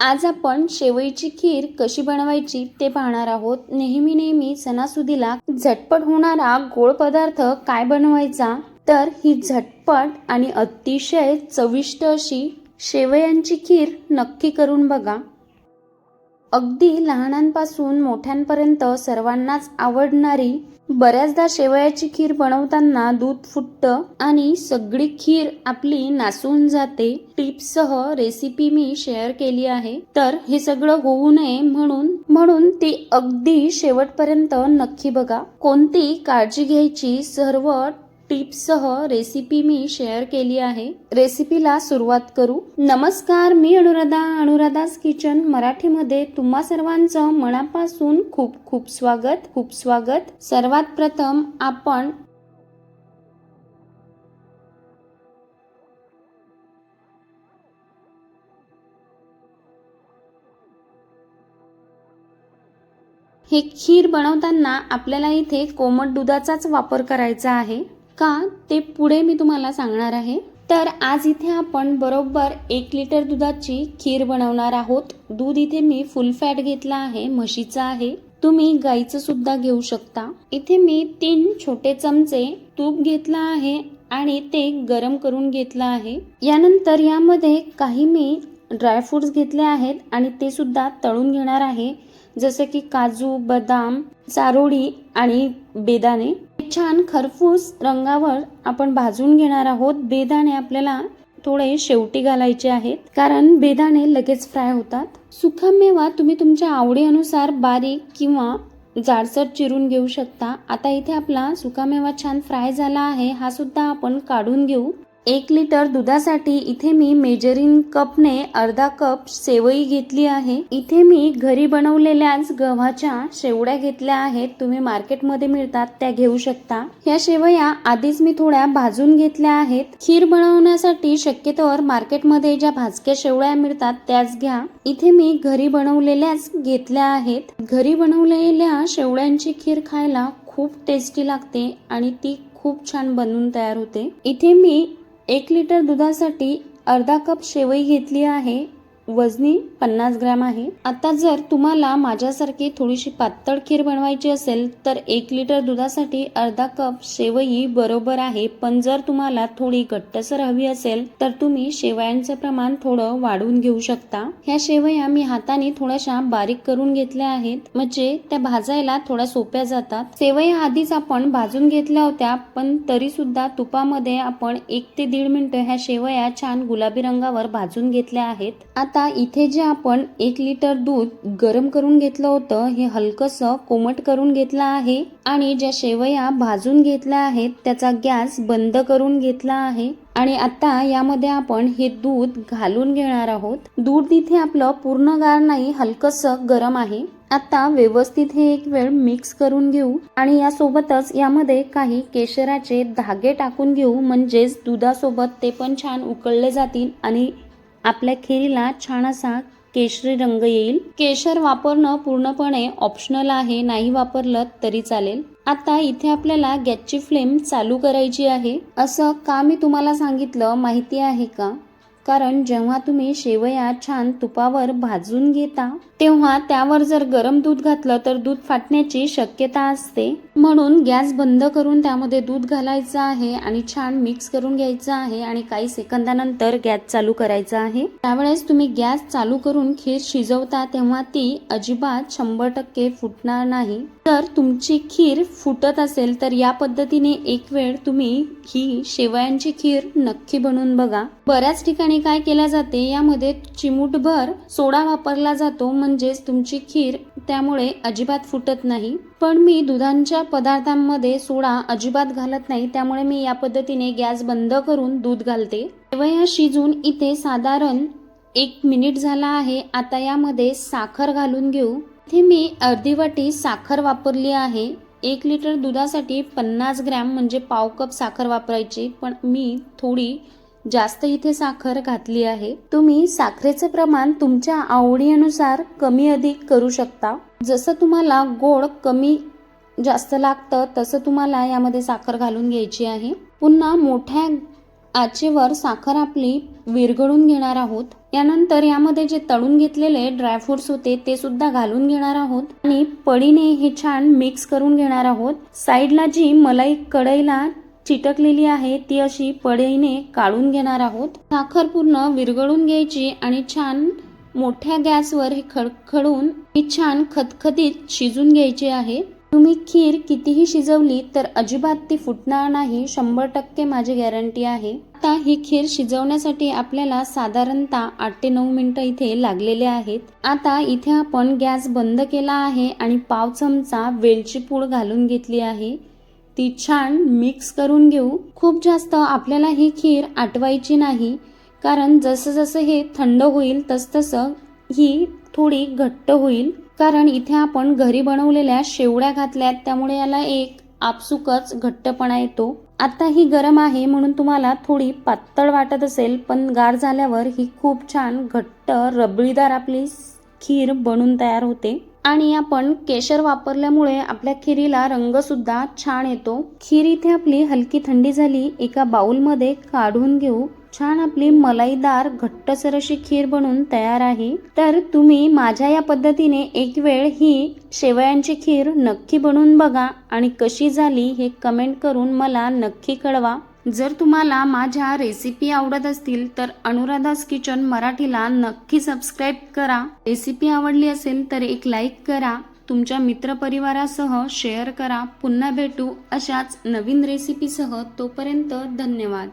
आज आपण शेवईची खीर कशी बनवायची ते पाहणार आहोत. नेहमी नेहमी सणासुदीला झटपट होणारा गोड पदार्थ काय बनवायचा? तर ही झटपट आणि अतिशय चविष्ट अशी शेवयांची खीर नक्की करून बघा. अगदी लहानांपासून मोठ्यांपर्यंत सर्वांनाच आवडणारी बऱ्याचदा शेवयाची खीर बनवताना दूध फुटतं आणि सगळी खीर आपली नासून जाते. टिप्ससह रेसिपी मी शेअर केली आहे. तर हे सगळं होऊ नये म्हणून म्हणून ती अगदी शेवटपर्यंत नक्की बघा. कोणती काळजी घ्यायची सर्व टिप्ससह रेसिपी मी शेअर केली आहे. रेसिपीला सुरुवात करू. नमस्कार मी अनुराधा अनुराधास किचन मराठीमध्ये तुम्हा सर्वांचं मनापासून खूप खूप स्वागत खूप स्वागत. सर्वात प्रथम आपण हे खीर बनवताना आपल्याला इथे कोमट दुधाचाच वापर करायचा आहे. का? ते पुढे मी तुम्हाला सांगणार आहे. तर आज इथे आपण बरोबर एक लिटर दुधाची खीर बनवणार आहोत. दूध इथे मी फुल फॅट घेतला आहे म्हशीचं आहे. तुम्ही गाईचं सुद्धा घेऊ शकता. इथे मी तीन छोटे चमचे तूप घेतला आहे आणि ते गरम करून घेतलं आहे. यानंतर यामध्ये काही मी ड्रायफ्रुट्स घेतले आहेत आणि ते सुद्धा तळून घेणार आहे. जसे की काजू बदाम चारोळी आणि बेदाणे. छान खरपूस रंगावर आपण भाजून घेणार आहोत. बेदाणे आपल्याला थोडे शेवटी घालायचे आहेत. कारण बेदाणे लगेच फ्राय होतात. सुखा मेवा तुम्ही तुमच्या आवडीनुसार बारीक किंवा जाडसर चिरून घेऊ शकता. आता इथे आपला सुकामेवा छान फ्राय झाला आहे. हा सुद्धा आपण काढून घेऊ. एक लिटर दुधासाठी इथे मी मेजरिंग कपने अर्धा कप सेवई घेतली आहे. इथे मी घरी बनवलेल्याच गव्हाच्या शेवड्या घेतल्या आहेत. तुम्ही मार्केटमध्ये मिळतात त्या घेऊ शकता. या शेवया आधीच मी थोड्या भाजून घेतल्या आहेत. खीर बनवण्यासाठी शक्यतोवर मार्केटमध्ये ज्या भाजक्या शेवळ्या मिळतात त्याच घ्या. इथे मी घरी बनवलेल्याच घेतल्या आहेत. घरी बनवलेल्या शेवळ्यांची खीर खायला खूप टेस्टी लागते आणि ती खूप छान बनवून तयार होते. इथे मी एक लिटर दुधासाठी अर्धा कप शेवई घेतली आहे. वजनी पन्नास ग्रॅम आहे. आता जर तुम्हाला माझ्यासारखी थोडीशी पातळ खीर बनवायची असेल तर एक लिटर दुधासाठी अर्धा कप शेवई बरोबर आहे. पण जर तुम्हाला थोडी घट्टसर हवी असेल तर तुम्ही शेवयांचं प्रमाण थोडं वाढवून घेऊ शकता. ह्या शेवया मी हाताने थोड्याशा बारीक करून घेतल्या आहेत. म्हणजे त्या भाजायला थोड्या सोप्या जातात. शेवया आधीच आपण भाजून घेतल्या होत्या पण तरी सुद्धा तुपामध्ये आपण एक ते दीड मिनिटं ह्या शेवया छान गुलाबी रंगावर भाजून घेतल्या आहेत. आता आता इथे जे आपण एक लिटर दूध गरम करून घेतलं होतं हे हलकंसं कोमट करून घेतलं आहे आणि ज्या शेवया भाजून घेतल्या आहेत त्याचा गॅस बंद करून घेतला आहे. आणि आता यामध्ये आपण हे दूध घालून घेणार आहोत. दूध इथे आपलं पूर्ण गार नाही हलकंसं गरम आहे. आता व्यवस्थित हे एक वेळ मिक्स करून घेऊ आणि यासोबतच यामध्ये काही केशराचे धागे टाकून घेऊ म्हणजेच दुधासोबत ते पण छान उकळले जातील आणि आपल्या खिरीला छान असा केशरी रंग येईल. केशर वापरणं पूर्णपणे ऑप्शनल आहे नाही वापरलं तरी चालेल. आता इथे आपल्याला गॅसची फ्लेम चालू करायची आहे. असं का मी तुम्हाला सांगितलं माहिती आहे का? कारण जेव्हा तुम्ही शेवया छान तुपावर भाजून घेता तेव्हा त्यावर जर गरम दूध घातलं तर दूध फाटण्याची शक्यता असते. म्हणून गॅस बंद करून त्यामध्ये दूध घालायचं आहे आणि छान मिक्स करून घ्यायचं आहे आणि काही सेकंदानंतर गॅस चालू करायचा आहे. त्यावेळेस तुम्ही गॅस चालू करून खीर शिजवता तेव्हा ती अजिबात शंभर टक्के फुटणार नाही. जर तुमची खीर फुटत असेल तर या पद्धतीने एक वेळ तुम्ही ही शेवयांची खीर नक्की बनवून बघा. बऱ्याच ठिकाणी काय केल्या जाते यामध्ये चिमूटभर सोडा वापरला जातो म्हणजेच तुमची खीर त्यामुळे अजिबात फुटत नाही. पण मी दुधांच्या पदार्थांमध्ये सोडा अजिबात घालत नाही त्यामुळे मी या पद्धतीने गॅस बंद करून दूध घालते. शेवया शिजून इथे साधारण एक मिनिट झाला आहे. आता यामध्ये साखर घालून घेऊ. इथे मी अर्धी वाटी साखर वापरली आहे. एक लिटर दुधासाठी पन्नास ग्रॅम म्हणजे पाव कप साखर वापरायची. पण मी थोडी जास्त इथे साखर घातली आहे. तुम्ही साखरेचं प्रमाण तुमच्या आवडीनुसार कमी अधिक करू शकता. जसं तुम्हाला गोड कमी जास्त लागतं तसं तुम्हाला यामध्ये साखर घालून घ्यायची आहे. पुन्हा मोठ्या आचेवर साखर आपली विरघळून घेणार आहोत. त्यानंतर यामध्ये जे तळून घेतलेले ड्रायफ्रुट्स होते ते सुद्धा घालून घेणार आहोत. आणि पडीने हे छान मिक्स करून घेणार आहोत. साईडला जी मलाई कढईला चिटकलेली आहे ती अशी पडईने काढून घेणार आहोत. साखर पूर्ण विरघळून घ्यायची आणि छान मोठ्या गॅसवर हे खडखडून ही छान खतखतीत शिजून घ्यायची आहे. तुम्ही खीर कितीही शिजवली तर अजिबात ती फुटणार नाही शंभर टक्के माझी गॅरंटी आहे. आता ही खीर शिजवण्यासाठी आपल्याला साधारणतः आठ ते नऊ मिनिटं इथे लागलेले आहेत. आता इथे आपण गॅस बंद केला आहे आणि पाव चमचा वेलची पूड घालून घेतली आहे. ती छान मिक्स करून घेऊ. खूप जास्त आपल्याला ही खीर आटवायची नाही कारण जसं जसं हे थंड होईल तसतसं ही थोडी घट्ट होईल. कारण इथे आपण घरी बनवलेल्या शेवड्या घातल्यात त्यामुळे याला एक आपसुकच घट्टपणा येतो. आता ही गरम आहे म्हणून तुम्हाला थोडी पातळ वाटत असेल पण गार झाल्यावर ही खूप छान घट्ट रबळीदार आपली खीर बनून तयार होते. आणि आपण केशर वापरल्यामुळे आपल्या खिरीला रंग सुद्धा छान येतो. खीर इथे आपली हलकी थंडी झाली एका बाऊलमध्ये काढून घेऊ. छान आपली मलाईदार घट्टसर अशी खीर बनून तयार आहे. तर तुम्ही माझ्या या पद्धतीने एक वेळ ही शेवयांची खीर नक्की बनवून बघा आणि कशी झाली हे कमेंट करून मला नक्की कळवा. जर तुम्हाला माझ्या रेसिपी आवडत असतील तर अनुराधास किचन मराठीला नक्की सबस्क्राईब करा. रेसिपी आवडली असेल तर एक लाईक करा. तुमच्या मित्रपरिवारासह शेअर करा. पुन्हा भेटू अशाच नवीन रेसिपीसह तोपर्यंत धन्यवाद.